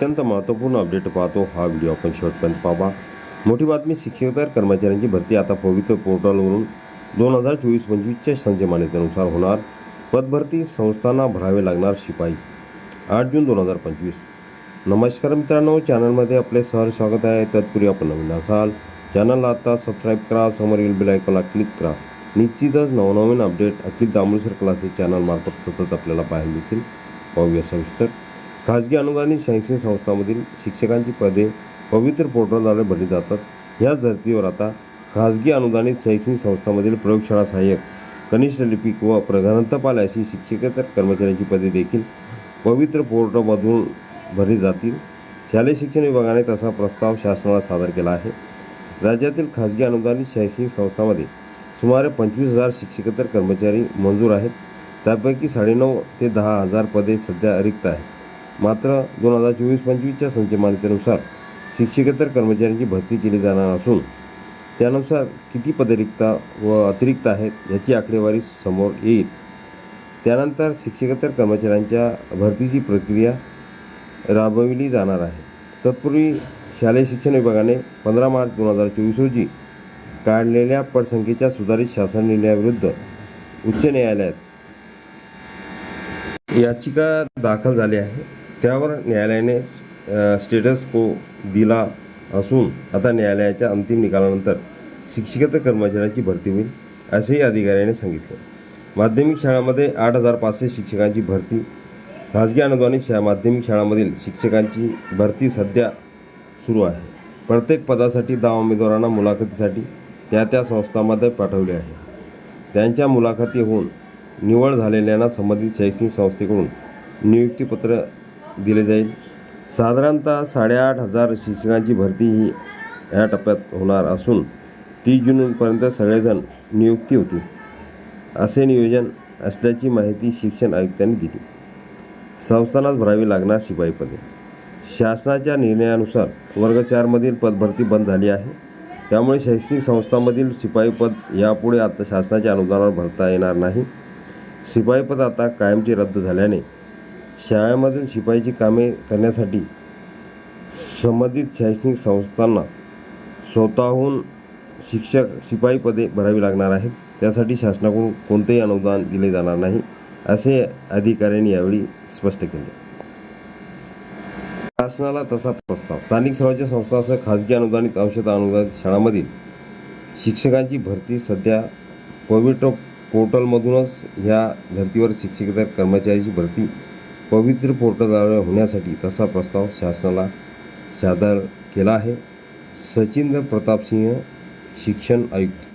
अत्यंत महत्त्वपूर्ण अपडेट पाहतो हा व्हिडिओ आपण शेवटपर्यंत पाहा मोठी बातमी शिक्षकेतर कर्मचाऱ्यांची भरती आता पवित्र पोर्टलवरून दोन हजार चोवीस पंचवीसच्या संच मान्यतेनुसार होणार. पदभरती संस्थांना भरावे लागणार शिपाई. आठ जून दोन हजार पंचवीस. नमस्कार मित्रांनो चॅनलमध्ये आपले सहर्ष स्वागत आहे. तत्पूर्वी आपण नवीन असाल चॅनलला आता सबस्क्राईब करा समोरील बेल आयकॉनला क्लिक करा. निश्चितच नवनवीन अपडेट अखिल दामोलसर क्लासेस चॅनलमार्फत सतत आपल्याला पाहायला मिळतील. पाहूया सविस्तर. खाजगी अनुदानित शैक्षणिक संस्थांमधील शिक्षकांची पदे पवित्र पोर्टलद्वारे भरली जातात. याच धर्तीवर आता खाजगी अनुदानित शैक्षणिक संस्थांमधील प्रयोगशाळा सहाय्यक कनिष्ठ लिपिक व ग्रंथपाल अशी शिक्षकेतर कर्मचाऱ्यांची पदे देखील पवित्र पोर्टलमधून भरली जातील. शालेय शिक्षण विभागाने तसा प्रस्ताव शासनाला सादर केला आहे. राज्यातील खाजगी अनुदानित शैक्षणिक संस्थांमध्ये सुमारे पंचवीस हजार शिक्षकेतर कर्मचारी मंजूर आहेत. त्यापैकी साडेनऊ ते दहा हजार पदे सध्या रिक्त आहेत. मात्र दोन हजार चोवीस पंचवीसच्या संच मान्यतेनुसार शिक्षकेतर कर्मचाऱ्यांची भरती केली जाणार असून त्यानुसार किती पदरिक्ता व अतिरिक्त आहेत याची आकडेवारी समोर येईल. त्यानंतर शिक्षकेतर कर्मचाऱ्यांच्या भरतीची प्रक्रिया राबविली जाणार आहे. तत्पूर्वी शालेय शिक्षण विभागाने पंधरा मार्च दोन हजार चोवीस रोजी काढलेल्या पटसंख्येच्या सुधारित शासन निर्णयाविरुद्ध उच्च न्यायालयात याचिका दाखल झाली आहे. त्यावर न्यायालयाने स्टेटस को दिला असून आता न्यायालयाच्या अंतिम निकालानंतर शिक्षकेतर कर्मचाऱ्यांची भरती होईल असेही अधिकाऱ्याने सांगितले. माध्यमिक शाळांमध्ये आठ हजार पाचशे शिक्षकांची भरती खाजगी अनुदानित शा माध्यमिक शाळांमधील शिक्षकांची भरती सध्या सुरू आहे. प्रत्येक पदासाठी दहा उमेदवारांना मुलाखतीसाठी त्या त्या संस्थांमध्ये पाठवले आहे. त्यांच्या मुलाखती होऊन निवड झालेल्यांना संबंधित शैक्षणिक संस्थेकडून नियुक्तीपत्र दिले जाईल. साधारणतः साडेआठ हजार शिक्षकांची भरती ही या टप्प्यात होणार असून तीस जूनपर्यंत सगळेजण नियुक्ती होती असे नियोजन असल्याची माहिती शिक्षण आयुक्तांनी दिली. संस्थांनाच भरावी लागणार शिपाई पदे. शासनाच्या निर्णयानुसार वर्ग चारमधील पदभरती बंद झाली आहे. त्यामुळे शैक्षणिक संस्थांमधील शिपाई पद यापुढे आता शासनाच्या अनुदानावर भरता येणार नाही. शिपाई पद आता कायमचे रद्द झाल्याने शाळेमधील शिपाईची कामे करण्यासाठी संबंधित शैक्षणिक संस्थांना स्वतःहून शिक्षक शिपाई पदे भरावी लागणार आहेत. त्यासाठी शासनाकडून कोणतेही अनुदान दिले जाणार नाही असे अधिकाऱ्यांनी यावेळी स्पष्ट केले. शासनाला तसा प्रस्ताव. स्थानिक स्वराज्य संस्थांसह खाजगी अनुदानित अंशतः अनुदानित शाळांमधील शिक्षकांची भरती सध्या पवित्र पोर्टलमधूनच ह्या धर्तीवर शिक्षकेतर कर्मचाऱ्याची भरती पवित्र पोर्टलद्वारे होण्यासाठी तसा प्रस्ताव शासनाला सादर केला आहे. सचिंद्र प्रतापसिंह शिक्षण आयुक्त.